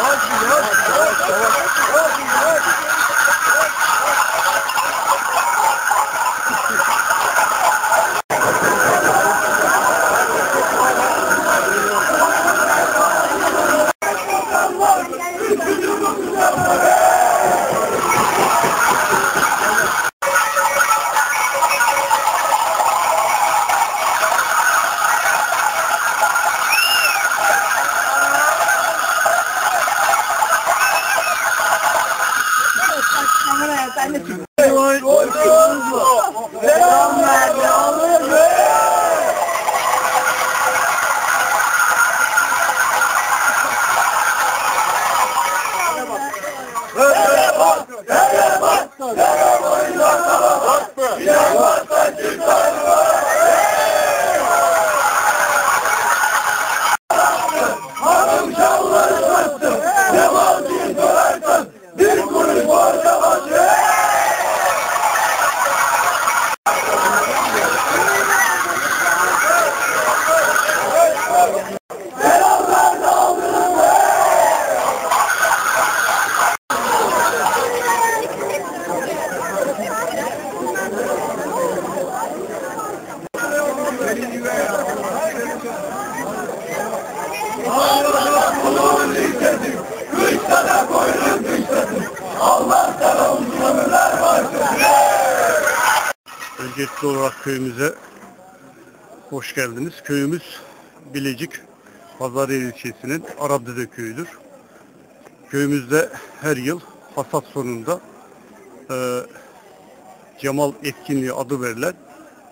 Onde não, onde não, onde não. Kameraya sen de çık. Selam ver yavrum. Öncelikli olarak köyümüze hoş geldiniz. Köyümüz Bilecik Pazaryer ilçesinin Arabdede köyüdür. Köyümüzde her yıl hasat sonunda e, Cemal etkinliği adı verilen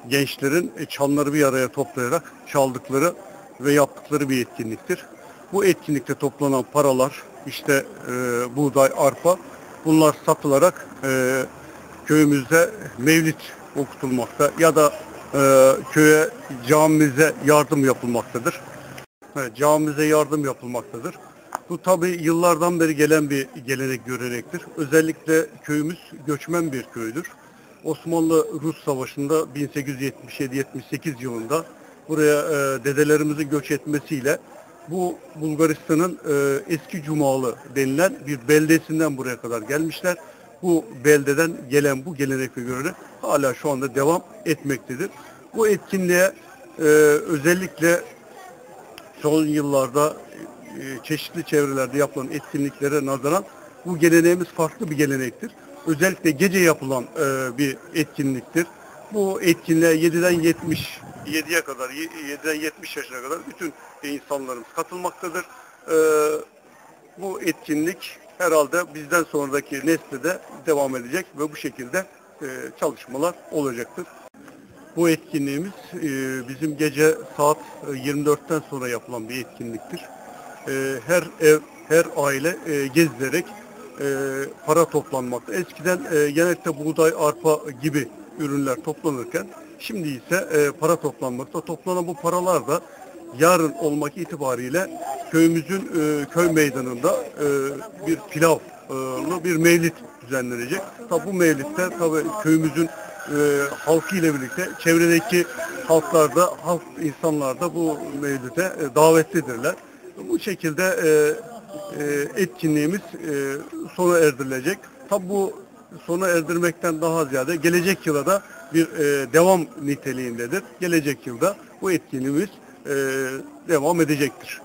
gençlerin e, çanları bir araya toplayarak çaldıkları ve yaptıkları bir etkinliktir. Bu etkinlikte toplanan paralar işte e, buğday, arpa bunlar satılarak e, köyümüzde mevlit okutulmakta ya da e, köye camimize yardım yapılmaktadır. Evet, camimize yardım yapılmaktadır. Bu tabi yıllardan beri gelen bir gelenek görenektir. Özellikle köyümüz göçmen bir köydür. Osmanlı-Rus Savaşı'nda 1877-78 yılında buraya e, dedelerimizin göç etmesiyle bu Bulgaristan'ın e, eski Cumalı denilen bir beldesinden buraya kadar gelmişler. Bu beldeden gelen bu gelenek ve görenek hala şu anda devam etmektedir. Bu etkinliğe e, özellikle son yıllarda e, çeşitli çevrelerde yapılan etkinliklere nazaran bu geleneğimiz farklı bir gelenektir. Özellikle gece yapılan e, bir etkinliktir. Bu etkinliğe 7'den 70 7'ye kadar 7'den 70 yaşına kadar bütün insanlarımız katılmaktadır. E, bu etkinlik herhalde bizden sonraki nesle de devam edecek ve bu şekilde e, çalışmalar olacaktır. Bu etkinliğimiz e, bizim gece saat e, 24'ten sonra yapılan bir etkinliktir. E, her ev, her aile e, gezilerek e, para toplanmakta. Eskiden e, genellikle buğday, arpa gibi ürünler toplanırken şimdi ise e, para toplanmakta. Toplanan bu paralar da yarın olmak itibariyle köyümüzün e, köy meydanında e, bir pilavlı bir mevlit düzenlenecek. Tabi bu mevlitte tabi köyümüzün e, halkı ile birlikte çevredeki halklar da halk insanlar da bu mevlide e, davetlidirler. Bu şekilde e, e, etkinliğimiz e, sona erdirilecek. Tabi bu sona erdirmekten daha ziyade gelecek yıla da bir e, devam niteliğindedir. Gelecek yılda bu etkinliğimiz e, devam edecektir.